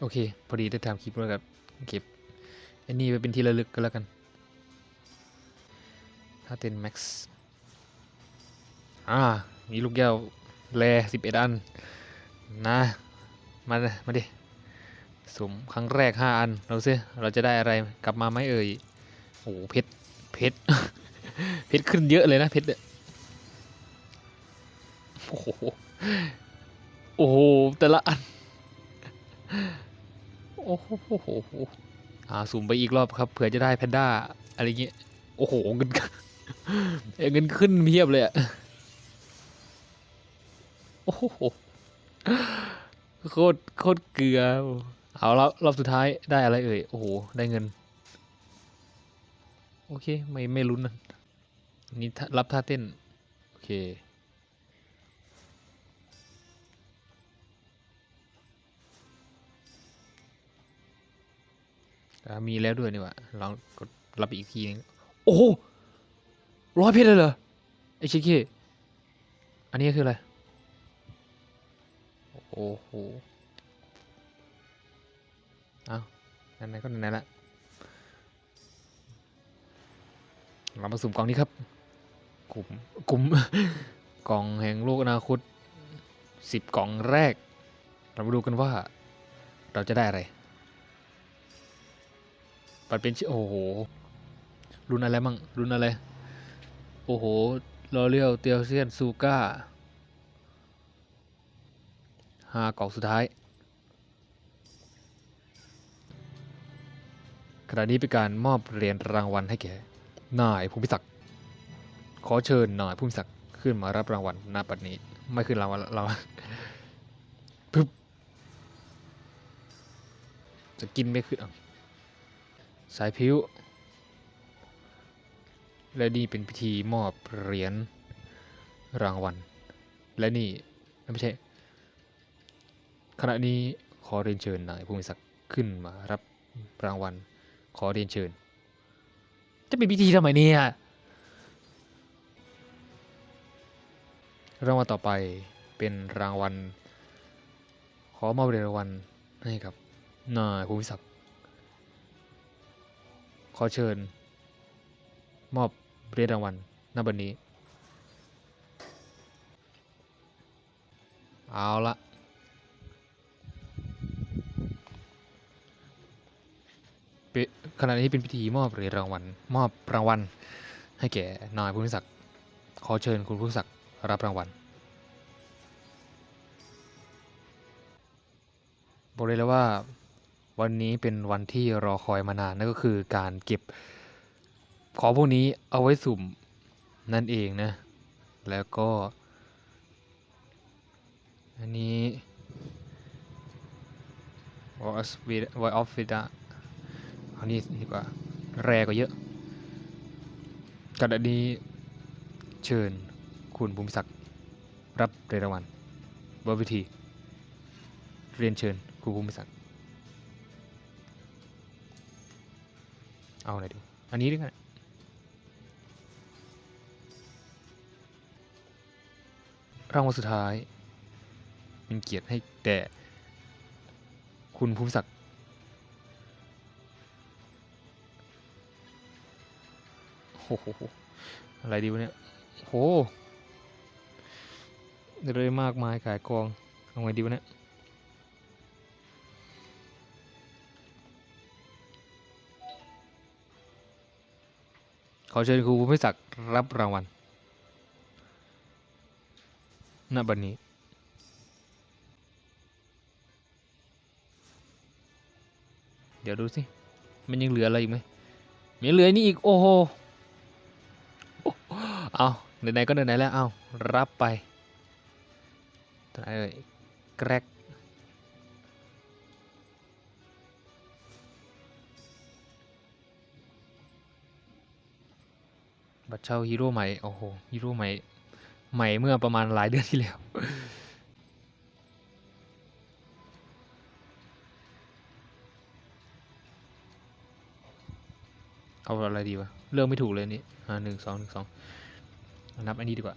โอเค พอดีได้ทำคลิปแล้วครับเก็บอันนี้ไปเป็นที่ระลึกก็แล้วกัน ถ้าเต้นแม็กซ์อ่า มีลูกแก้วแลสิบเอ็ดอัน นะ มาเลยมาดิสุ่มครั้งแรกห้าอัน เราซิเราจะได้อะไรกลับมาไหมเอ่ย โอ้โหเพชร เพชร เพชรขึ้นเยอะเลยนะเพชรโอ้โห โอ้โห แต่ละอัน โอ้โหอ่าสุ่มไปอีกรอบครับเผื่อจะได้แพนด้าอะไรเงี้ยโอ้โหเงินเอ้ยเงินขึ้นเพียบเลยอะโอ้โหโคตรโคตรเกลือเอาแล้วรอบสุดท้ายได้อะไรเอ่ยโอ้โหได้เงิน โอเค ไม่ไม่ลุ้นนะนี่รับท่าเต้น โอเค มีแล้วด้วยนี่หว่าลองกดรับอีกทีนึงโอ้โหร้อยเพชรเลยเหรอไอชิคกี้อันนี้คืออะไร โอ้โหเอาไหนๆก็ไหนๆละเรามาสุ่มกล่องนี้ครับ กลุ่มกลุ่มกล่องแห่งโลกอนาคตสิบกล่องแรก เรามาดูกันว่า เราจะได้อะไร ปัดเป็นโอ้โหรุ่นอะไรมั่งรุ่นอะไร โอ้โหลอเรียวเตียวเซียนซูก้าห้ากล่องสุดท้ายขณะนี้เป็นการมอบเหรียญรางวัลให้แก่นายภูมิศักดิ์ขอเชิญนายภูมิศักดิ์ขึ้นมารับรางวัลณบัดนี้ ไม่ขึ้นรางวัลเราปึ๊บจะกินไม่ขึ้นอะ สายพิ้ว และนี่เป็นพิธีมอบเหรียญรางวัล และนี่ไม่ใช่ ขณะนี้ขอเรียนเชิญนายภูมิศักดิ์ขึ้นมารับรางวัล ขอเรียนเชิญ จะเป็นพิธีทำไมเนี่ยรางวัลต่อไปเป็นรางวัล ขอมอบเหรียญรางวัลให้กับนายภูมิศักดิ์ อเชิญ มอบเหรียญรางวัลณบันนี้ เอาละขณะนี้เป็นพิธีมอบเหรียญรางวัลมอบรางวัลให้แก่นายภูมิศักดิ์ขอเชิญคุณภูมิศักดิ์รับรางวัลบอกเลยแล้วว่า วันนี้เป็นวันที่รอคอยมานานนั่นก็คือการเก็บของพวกนี้เอาไว้สุ่มนั่นเองนะ แล้วก็ อันนี้ voice with voice of vida อันนี้ดีกว่า แรกว่าเยอะกระนี้เชิญคุณภูมิศักดิ์รับเรรางวัลบนเวทีเรียนเชิญคุณภูมิศักดิ์ เอาไหนอยดี อันนี้ด้วยกันรางวัลสุดท้าย เป็นเกียรติให้แต่คุณภูมิศักดิ์โอ้โห อะไรดีวะเนี่ยโหเลยมากมายขายกอง เอาไงดีวะเนี่ย ขอเชิญครูภูมิศักดิ์รับรางวัลณบัดนนี้เดี๋ยวดูสิ มันยังเหลืออะไรอีกไหมมีเหลือนี่อีก โอ้โหโอ้เอาไหนๆก็ไหนๆแล้ว เอารับไปตัวไหนเอ่ยแกรก เช่าฮีโร่ใหม่ โอ้โห ฮีโร่ใหม่ ใหม่เมื่อประมาณหลายเดือนที่แล้ว เอาอะไรดีวะเลือกไม่ถูกเลยนนี่อ่าหนึ่งสองหนึ่งสองนับอันนี้ดีกว่า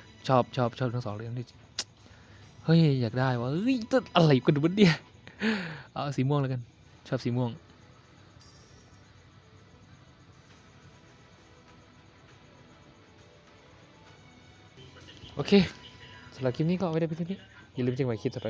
ชอบชอบชอบทั้งสองเรื่องนี่เฮ้ยอยากได้วะเฮ้ยตัดอะไรกันวะเนี่ยเอาสีม่วงแล้วกัน ชอบสีม่วง โอเคสำหรับคลิปนี้ก็เอาไว้ได้เพียงเท่านี้อย่าลืมจิ้งไว้คลิปต่อไป